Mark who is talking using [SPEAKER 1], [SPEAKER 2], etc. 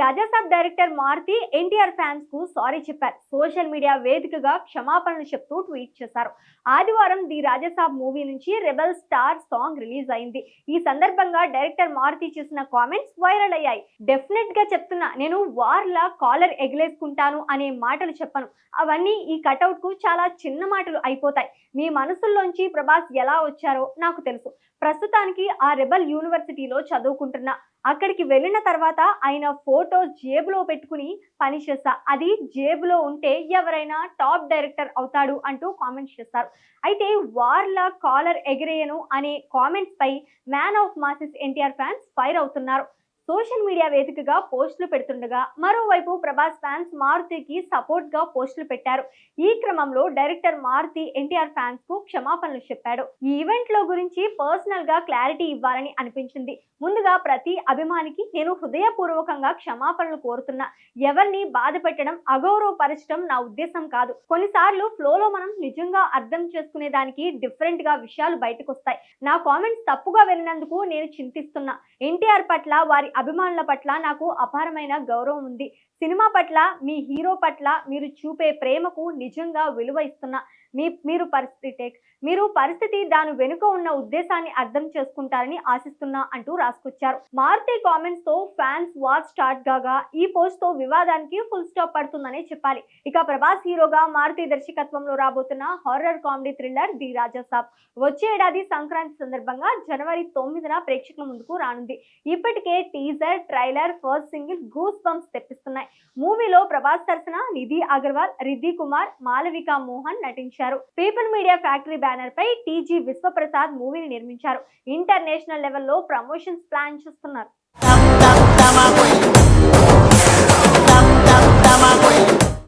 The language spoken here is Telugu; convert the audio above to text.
[SPEAKER 1] రాజాసాబ్ డైరెక్టర్ మారుతి ఎన్టీఆర్ ఫ్యాన్స్కు సారీ చెప్పారు. సోషల్ మీడియా వేదికగా క్షమాపణలు చెప్తూ ట్వీట్ చేశారు. ఆదివారం ది రాజాసాబ్ మూవీ నుంచి రెబల్ స్టార్ సాంగ్ రిలీజ్ అయింది. ఈ సందర్భంగా డైరెక్టర్ మారుతి చేసిన కామెంట్స్ వైరల్ అయ్యాయి. డెఫినెట్గా చెప్తున్నా నేను వార్లా కాలర్ ఎగిలేసుకుంటాను అనే మాటలు చెప్పను. అవన్నీ ఈ కటౌట్కు చాలా చిన్న మాటలు అయిపోతాయి. మీ మనసుల్లోంచి ప్రభాస్ ఎలా వచ్చారో నాకు తెలుసు. ప్రస్తుతానికి ఆ రెబల్ యూనివర్సిటీలో చదువుకుంటున్నా. అక్కడికి వెళ్ళిన తర్వాత ఆయన ఫోటో జేబులో పెట్టుకుని పనిచేస్తా అది జేబులో ఉంటే ఎవరైనా టాప్ డైరెక్టర్ అవుతాడు అంటూ కామెంట్స్ చేస్తారు. అయితే వార్లా కాలర్ ఎగిరేయను అనే comments pi man of masses NTR fans fire అవుతున్నారు. సోషల్ మీడియా వేదికగా పోస్టులు పెడుతుండగా మరోవైపు ప్రభాస్ ఫ్యాన్స్ మారుతికి సపోర్ట్గా పోస్టులు పెట్టారు. ఈ క్రమంలో డైరెక్టర్ మారుతి ఎన్టీఆర్ ఫ్యాన్స్కు క్షమాపణలు చెప్పాడు. ఈ ఈవెంట్లో గురించి పర్సనల్గా క్లారిటీ ఇవ్వాలని అనిపించింది. ముందుగా ప్రతి అభిమానికి నేను హృదయపూర్వకంగా క్షమాపణలు కోరుతున్నా. ఎవరిని బాధ పెట్టడం అగౌరవపరచడం నా ఉద్దేశం కాదు. కొన్నిసార్లు ఫ్లోలో మనం నిజంగా అర్థం చేసుకునే దానికి డిఫరెంట్గా విషయాలు బయటకు వస్తాయి నా కామెంట్స్ తప్పుగా వెళ్ళినందుకు నేను చింతిస్తున్నా. ఎన్టీఆర్ పట్ల వారి అభిమానుల పట్ల నాకు అపారమైన గౌరవం ఉంది. సినిమా పట్ల మీ హీరో పట్ల మీరు చూపే ప్రేమకు నిజంగా విలువ ఇస్తున్నా మీ మీరు పరిస్థితి టేక్. మీరు పరిస్థితి దాని వెనుక ఉన్న ఉద్దేశాన్ని అర్థం చేసుకుంటారని ఆశిస్తున్నా అంటూ రాసుకొచ్చారు. మారుతి కామెంట్స్తో ఫ్యాన్స్ వార్ స్టార్ట్ కాగా ఈ పోస్ట్తో వివాదానికి ఫుల్ స్టాప్ పడుతుందనే చెప్పాలి. ఇక ప్రభాస్ హీరోగా మారుతి దర్శకత్వంలో రాబోతున్న horror comedy thriller the Raja Saab వచ్చే ఏడాది సంక్రాంతి సందర్భంగా జనవరి తొమ్మిదిన ప్రేక్షకుల ముందుకు రానుంది. ఇప్పటికే teaser trailer first single goosebumps తెప్పిస్తున్నాయి. మూవీలో ప్రభాస్ సరసన నిధి అగర్వాల్ రిద్ధి కుమార్ మాలవిక మోహన్ నటించారు. పీపుల్ మీడియా ఫ్యాక్టరీ బ్యానర్ పై టీజీ విశ్వప్రసాద్ మూవీని నిర్మించారు. ఇంటర్నేషనల్ లెవెల్లో ప్రమోషన్స్ ప్లాన్ చేస్తున్నారు.